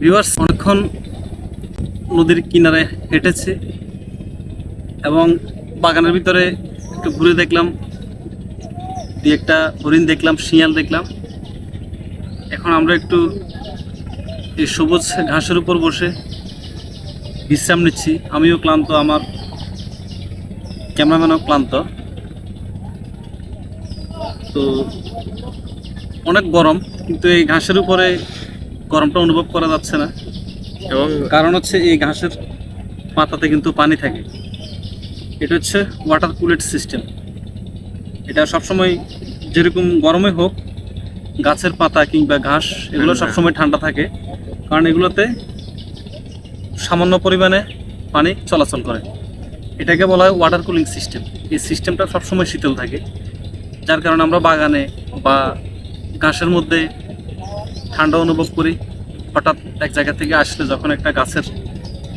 Viewers, অনেকক্ষণ নদীর কিনারে হেঁটেছে এবং বাগানের ভিতরে একটু ঘুরে দেখলাম, দিয়ে একটা হরিণ দেখলাম, শিয়াল দেখলাম। এখন আমরা একটু এই সবুজ ঘাসের উপর বসে বিশ্রাম নিচ্ছি। আমিও ক্লান্ত, আমার ক্যামেরাম্যানও ক্লান্ত। তো অনেক গরম, কিন্তু এই ঘাসের উপরে গরমটা অনুভব করা যাচ্ছে না। এবং কারণ হচ্ছে এই ঘাসের পাতাতে কিন্তু পানি থাকে। এটা হচ্ছে ওয়াটার কুলেট সিস্টেম এটা সবসময় যেরকম গরমে হোক গাছের পাতা কিংবা ঘাস এগুলো সবসময় ঠান্ডা থাকে। কারণ এগুলোতে সামান্য পরিমাণে পানি চলাচল করে। এটাকে বলা হয় ওয়াটার কুলিং সিস্টেম এই সিস্টেমটা সবসময় শীতল থাকে। যার কারণে আমরা বাগানে বা ঘাসের মধ্যে ঠান্ডা অনুভব করি। হঠাৎ এক জায়গা থেকে আসলে যখন একটা গাছের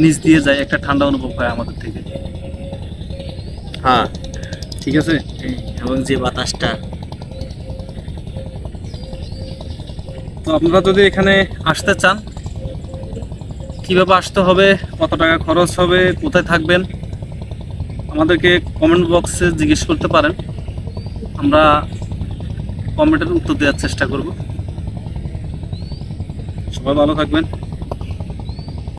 নিচ দিয়ে যায় একটা ঠান্ডা অনুভব হয় আমাদের থেকে। হ্যাঁ। ঠিক আছে? এবং যে বাতাসটা। তো আপনারা যদি এখানে আসতে চান কীভাবে আসতে হবে কত টাকা খরচ হবে কোথায় থাকবেন আমাদেরকে কমেন্ট বক্সে জিজ্ঞেস করতে পারেন। আমরা কমেন্টের উত্তর দেওয়ার চেষ্টা করব। সবাই ভালো থাকবেন।